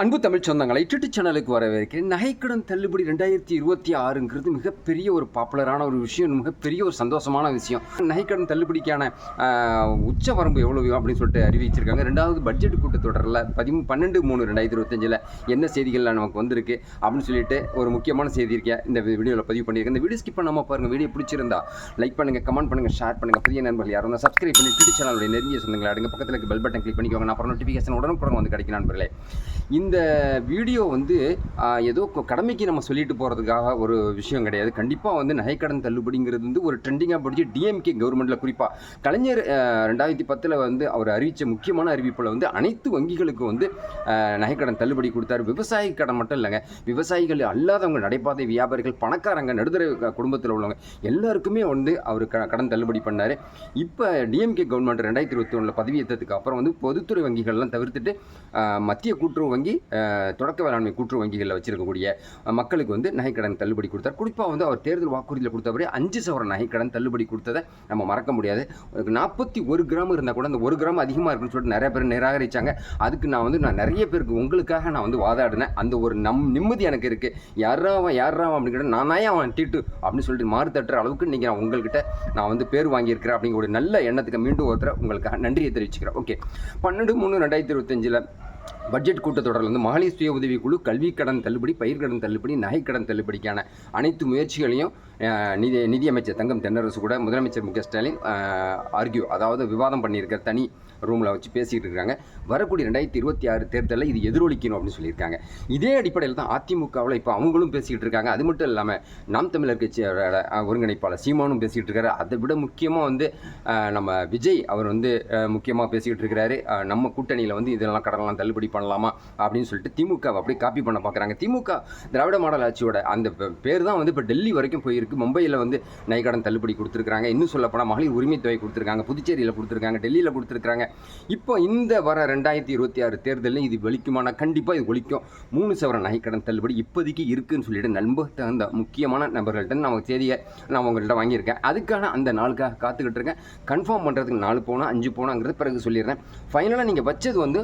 அன்பு தமிழ் சொந்தங்களை ட்விட்டர் சேனலுக்கு வரவேற்கிறேன். நகைக்கடன் தள்ளுபடி ரெண்டாயிரத்தி இருபத்தி ஆறுங்கிறது மிகப்பெரிய ஒரு பாப்புலரான ஒரு விஷயம் மிகப்பெரிய ஒரு சந்தோஷமான விஷயம். நகைக்கடன் தள்ளுபடிக்கான உச்ச வரம்பு எவ்வளவு அப்படின்னு சொல்லிட்டு அறிவிச்சிருக்காங்க. ரெண்டாவது பட்ஜெட் கூட்டத்தொடரில் பதிமூ பன்னெண்டு மூணு ரெண்டாயிரத்தி இருபத்தஞ்சில் என்ன செய்திகள் நமக்கு வந்திருக்கு அப்படின்னு சொல்லிட்டு ஒரு முக்கியமான செய்தி இருக்கேன் இந்த வீடியோவில் பதிவு பண்ணியிருக்கேன். இந்த வீடியோ ஸ்கிப் பண்ணாமல் பாருங்கள் வீடியோ பிடிச்சிருந்தா லைக் பண்ணுங்கள் கமெண்ட் பண்ணுங்கள் ஷேர் பண்ணுங்கள் புதிய நண்பர்கள் யாரும் சப்ஸ்கிரைப் பண்ணி ட்விட்டர் சேனலுடைய நெருங்கிய சொந்தங்களை அடுங்க. பக்கத்தில் பெல் பட்டன் கிளிக் பண்ணிக்கோங்க. நான் அப்புறம் நோட்டிஃபிகேஷன் உடனுக்குடன் வந்து கிடைக்கும் நண்பர்களே. இந்த வீடியோ வந்து ஏதோ கடமைக்கு நம்ம சொல்லிட்டு போகிறதுக்காக ஒரு விஷயம் கிடையாது. கண்டிப்பாக வந்து நகைக்கடன் தள்ளுபடிங்கிறது வந்து ஒரு ட்ரெண்டிங்காக படிச்சு டிஎம்கே கவர்மெண்ட்டில் குறிப்பாக கலைஞர் ரெண்டாயிரத்தி பத்தில் வந்து அவர் அறிவித்த முக்கியமான அறிவிப்பில் வந்து அனைத்து வங்கிகளுக்கும் வந்து நகைக்கடன் தள்ளுபடி கொடுத்தாரு. விவசாய கடன் மட்டும் இல்லைங்க. விவசாயிகள் அல்லாதவங்க நடைபாதை வியாபாரிகள் பணக்காரங்க நடுத்தர குடும்பத்தில் உள்ளவங்க எல்லாருக்குமே வந்து அவர் க கடன் தள்ளுபடி பண்ணார். இப்போ டிஎம்கே கவர்மெண்ட் ரெண்டாயிரத்தி இருபத்தி ஒன்றில் பதவியேற்றதுக்கு அப்புறம் வந்து பொதுத்துறை வங்கிகள்லாம் தவிர்த்துட்டு மத்திய கூட்டுறவு வங்கி தொடக்க வேளாண்மை கூற்று வங்கிகளில் வச்சிருக்கக்கூடிய மக்களுக்கு வந்து நகைக்கடன் தள்ளுபடி கொடுத்தார். குறிப்பாக வந்து அவர் தேர்தல் வாக்குறுதியில் கொடுத்தபடி அஞ்சு சவர நகைக்கடன் தள்ளுபடி கொடுத்ததை நம்ம மறக்க முடியாது. நாற்பத்தி ஒரு கிராம் இருந்தால் கூட அந்த ஒரு கிராம் அதிகமாக இருக்குன்னு சொல்லிட்டு நிறைய பேர் நிராகரித்தாங்க அதுக்கு நான் வந்து நான் நிறைய பேருக்கு உங்களுக்காக நான் வந்து வாதாடினேன். அந்த ஒரு நம் நிம்மதி எனக்கு இருக்குது யாராவன் யாராவன் அப்படின்னு கேட்டால் நானே அவன் டீட்டு அப்படின்னு சொல்லிட்டு மாறு தட்டுற அளவுக்கு இன்றைக்கி நான் உங்கள்கிட்ட நான் வந்து பேர் வாங்கியிருக்கிறேன் அப்படிங்கிற ஒரு நல்ல எண்ணத்துக்கு மீண்டும் ஒருத்தர உங்களுக்காக நன்றியை தெரிவிச்சுக்கிறேன். ஓகே. பன்னெண்டு மூணு ரெண்டாயிரத்தி இருபத்தஞ்சில் பட்ஜெட் கூட்டத்தொடரில் வந்து மகளிர் சுய உதவிக்குழு கல்வி கடன் தள்ளுபடி பயிர்க்கடன் தள்ளுபடி நகைக்கடன் தள்ளுபடிக்கான அனைத்து முயற்சிகளையும் நிதி நிதியமைச்சர் தங்கம் தென்னரசு கூட முதலமைச்சர் மு க ஸ்டாலின் ஆர்கியூ அதாவது விவாதம் பண்ணியிருக்க தனி ரூமில் வச்சு பேசிகிட்டு இருக்காங்க. வரக்கூடிய ரெண்டாயிரத்தி இருபத்தி ஆறு தேர்தலில் இது எதிரொலிக்கணும் அப்படின்னு சொல்லியிருக்காங்க. இதே அடிப்படையில் தான் அதிமுகவில் இப்போ அவங்களும் பேசிக்கிட்டு இருக்காங்க. அது மட்டும் இல்லாமல் நாம் தமிழர் கட்சியோட ஒருங்கிணைப்பாளர் சீமானும் பேசிக்கிட்டு இருக்காரு. அதை விட முக்கியமாக வந்து நம்ம விஜய் அவர் வந்து முக்கியமாக பேசிக்கிட்டு இருக்கிறாரு. நம்ம கூட்டணியில் வந்து இதெல்லாம் கடலாம் தள்ளுபடி பண்ணலாமா அப்படின்னு சொல்லிட்டு திமுக அப்படியே காப்பி பண்ண பார்க்குறாங்க திமுக திராவிட மாடல் ஆட்சியோட அந்த பேர் தான் வந்து இப்போ டெல்லி வரைக்கும் போயிருக்கு. மும்பையில் வந்து நகைக்கடன் தள்ளுபடி கொடுத்துருக்காங்க இன்னும் சொல்லப்போனால் மகளிர் உரிமை தொகை கொடுத்துருக்காங்க. புதுச்சேரியில் கொடுத்துருக்காங்க. டெல்லியில் கொடுத்துருக்காங்க இப்போ இந்த வர ரெண்டாயிரத்தி இருபத்தி ஆறு தேர்தலில் இது ஒழிக்குமானா கண்டிப்பாக இது ஒழிக்கும். மூணு சவர நகைக்கடன் தள்ளுபடி இப்போதைக்கு இருக்குன்னு சொல்லிட்டு நம்ப தகுந்த முக்கியமான நபர்கள்ட்ட நமக்கு செய்தியை நான் உங்கள்கிட்ட வாங்கியிருக்கேன். அதுக்கான அந்த நாளுக்காக காத்துக்கிட்டு இருக்கேன். கன்ஃபார்ம் பண்ணுறதுக்கு நாலு போனால் அஞ்சு போனாங்கிறது பிறகு சொல்லிடுறேன். ஃபைனலாக நீங்கள் வச்சது வந்து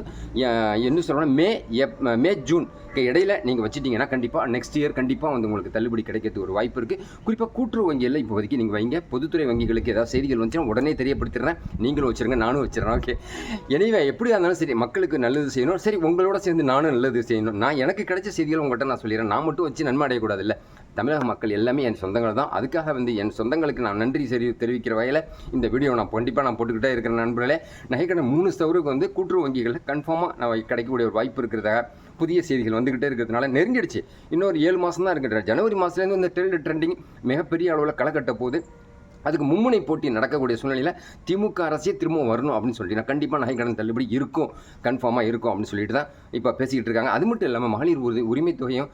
என்ன என்ன சொல்கிறோன்னா மே எப் மே ஜூன் க்கு இடையில நீங்கள் வச்சுட்டிங்கன்னா கண்டிப்பாக நெக்ஸ்ட் இயர் கண்டிப்பாக வந்து உங்களுக்கு தள்ளுபடி கிடைக்கிறதுக்கு ஒரு வாய்ப்பு இருக்குது குறிப்பாக கூட்டுறவு வங்கியில் இப்போதைக்கு நீங்கள் வைங்க. பொதுத்துறை வங்கிகளுக்கு ஏதாவது செய்திகள் வந்துச்சுன்னா உடனே தெரியப்படுத்திடுறேன். நீங்களும் வச்சிருங்க நானும் வச்சிடறேன். ஓகே எனவே எப்படியா இருந்தாலும் சரி மக்களுக்கு நல்லது செய்யணும். சரி உங்களோட சேர்ந்து நானும் நல்லது செய்யணும். நான் எனக்கு கிடைச்ச செய்திகள் உங்கள்கிட்ட நான் சொல்லிடுறேன். நான் மட்டும் வச்சு நன்மை அடையக்கூடாது இல்லை தமிழக மக்கள் எல்லாமே என் சொந்தங்கள் தான். அதுக்காக வந்து என் சொந்தங்களுக்கு நான் நன்றி சரி தெரிவிக்கிற வகையில் இந்த வீடியோ நான் கண்டிப்பாக நான் போட்டுக்கிட்டே இருக்கிற நண்பர்களே. நகைக்கடை மூணு சவருக்கு வந்து கூட்டுறவு வங்கிகளில் கன்ஃபார்மாக நான் கிடைக்கக்கூடிய ஒரு வாய்ப்பு இருக்கிறதாக புதிய செய்திகள் வந்துக்கிட்டே இருக்கிறதுனால நெருங்கிடுச்சு. இன்னொரு ஏழு மாதம் தான் இருக்கிற ஜனவரி மாதத்துலேருந்து இந்த ட்ரெண்ட் ட்ரெண்டிங் மிகப்பெரிய அளவில் களை கட்ட போகுது. அதுக்கு மும்முனை போட்டி நடக்கக்கூடிய சூழ்நிலையில் திமுக அரசே திரும்ப வரணும் அப்படின்னு சொல்லிட்டு நான் கண்டிப்பாக நகைக்கடன் தள்ளுபடி இருக்கும் கன்ஃபார்மாக இருக்கும் அப்படின்னு சொல்லிட்டு தான் இப்போ பேசிக்கிட்டு இருக்காங்க. அது மட்டும் இல்லாமல் மகளிர் உரி உரிமை தொகையும்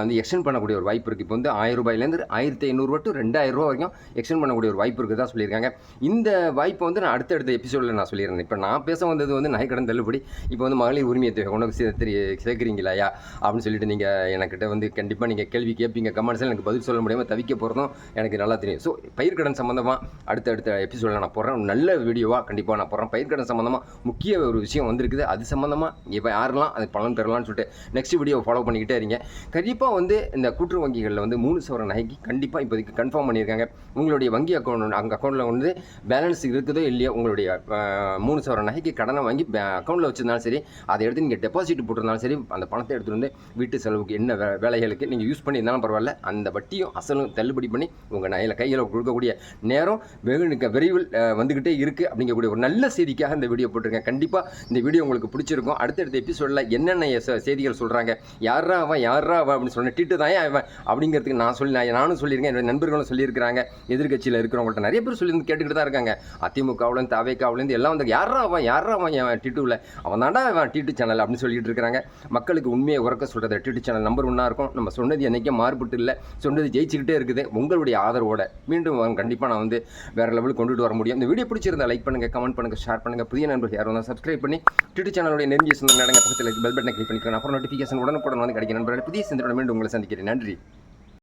வந்து எக்ஸ்டெண்ட் பண்ணக்கூடிய ஒரு வாய்ப்பு இருக்குது இப்போ வந்து ஆயிரம் ரூபாயிலேருந்து ஆயிரத்தி ஐநூறுரூவா டு ரெண்டாயிரம் ரூபா வரைக்கும் எக்ஸ்டெண்ட் பண்ணக்கூடிய ஒரு வாய்ப்பு இருக்குது தான் சொல்லியிருக்காங்க. இந்த வாய்ப்பை வந்து நான் அடுத்தடுத்த எபிசோடில் நான் சொல்லியிருந்தேன் இப்போ நான் பேச வந்தது வந்து நகைக்கடன் தள்ளுபடி இப்போ வந்து மகளிர் உரிமை தொகை உனக்கு சேர்த்து தெரிய சேர்க்குறீங்களாயா அப்படின்னு சொல்லிட்டு நீங்கள் எனக்கிட்ட வந்து கண்டிப்பாக நீங்கள் கேள்வி கேட்பீங்க கமெண்ட்ஸில் எனக்கு பதில் சொல்ல முடியாமல் தவிக்க போகிறதும் எனக்கு நல்லா தெரியும். ஸோ பயிர்க்கடன் சம்மந்தமாக அடுத்தடுத்த எபிசோடில் நான் போடுறேன் நல்ல வீடியோவாக கண்டிப்பாக நான் போடுறேன் பயிர்க்கடன் சம்மந்தமாக முக்கிய ஒரு விஷயம் வந்திருக்குது. அது சம்மந்தமாக இப்போ யாரெல்லாம் அது பலன் பெறலாம்னு சொல்லிட்டு நெக்ஸ்ட் வீடியோ ஃபாலோ பண்ணிக்கிட்டே இருங்க. கண்டிப்பாக வந்து இந்த கூட்டுறவு வங்கிகளில் வந்து மூணு சவர நகைக்கு கண்டிப்பாக இப்போதைக்கு கன்ஃபார்ம் பண்ணியிருக்காங்க. உங்களுடைய வங்கி அக்கௌண்ட் அங்கே அக்கௌண்ட்டில் வந்து பேலன்ஸ் இருக்குதோ இல்லையோ உங்களுடைய மூணு சவர நகைக்கு கடனை வாங்கி அக்கௌண்ட்டில் வச்சிருந்தாலும் சரி அதை எடுத்து நீங்கள் டெபாசிட் போட்டிருந்தாலும் சரி அந்த பணத்தை எடுத்துகிட்டு வந்து வீட்டு செலவுக்கு என்ன வே வேலைகளுக்கு நீங்கள் யூஸ் பண்ணியிருந்தாலும் பரவாயில்ல. அந்த வட்டியும் அசலும் தள்ளுபடி பண்ணி உங்கள் நகையில் கையில் கொடுக்கக்கூடிய நேரம் வெகு விரைவில் வந்துக்கிட்டே இருக்குது அப்படிங்கக்கூடிய ஒரு நல்ல செய்திக்காக இந்த வீடியோ போட்டிருக்கேன். கண்டிப்பாக இந்த வீடியோ உங்களுக்கு பிடிச்சிருக்கும். அடுத்தடுத்த எபிசோடில் என்னென்ன செய்திகள் சொல்கிறாங்க யாரா அவன் யாரா அவன் அப்படின்னு சொன்ன டிட்டு தான் அவன் அப்படிங்கிறதுக்கு நான் சொல்லி நான் நானும் சொல்லியிருக்கேன். என்னுடைய நண்பர்களும் சொல்லியிருக்கிறாங்க. எதிர்க்கட்சியில் இருக்கிறவங்கள்ட்ட நிறைய பேர் சொல்லி கேட்டுக்கிட்டு தான் இருக்காங்க. அதிமுகவுலேருந்து தவேக்காவிலேருந்து எல்லாம் வந்து யாரா அவன் யாரா அவன் என் டிட்டுவில் அவன் தாண்டா அவன் டிட்டு சேனல் அப்படின்னு சொல்லிட்டு இருக்கிறாங்க மக்களுக்கு உண்மையை உறக்க சொல்கிறது டிட்டு சேனல் நம்பர் ஒன்னாக இருக்கும். நம்ம சொன்னது என்றைக்கும் மாறுபட்டு இல்லை. சொன்னது ஜெயிச்சுக்கிட்டே இருக்குது. உங்களுடைய ஆதரவோட மீண்டும் கண்டிப்பாக நான் வந்து வேறு லெவலுக்கு கொண்டுட்டு வர முடியும். இந்த வீடியோ பிடிச்சிருந்தா லைக் பண்ணுங்கள் கமெண்ட் பண்ணுங்கள் ஷேர் பண்ணுங்கள் புதிய நண்பர்கள் யாரும் வந்தால் சப்ஸ்கிரைப் பண்ணி டிட்டு சேனலுடைய நெருங்கிய சொந்தங்கள் நடங்க பக்கத்தில் பெல் பட்டனை கிளிக் பண்ணிக்கிறேன் அப்புறம் நோட்டிஃபிகேஷன் உடனுக்குடன் வந்து கிடைக்கும். நண்பர்கள் புதிய சிந்தனை மீண்டும் உங்களை சந்திக்கிறேன். நன்றி.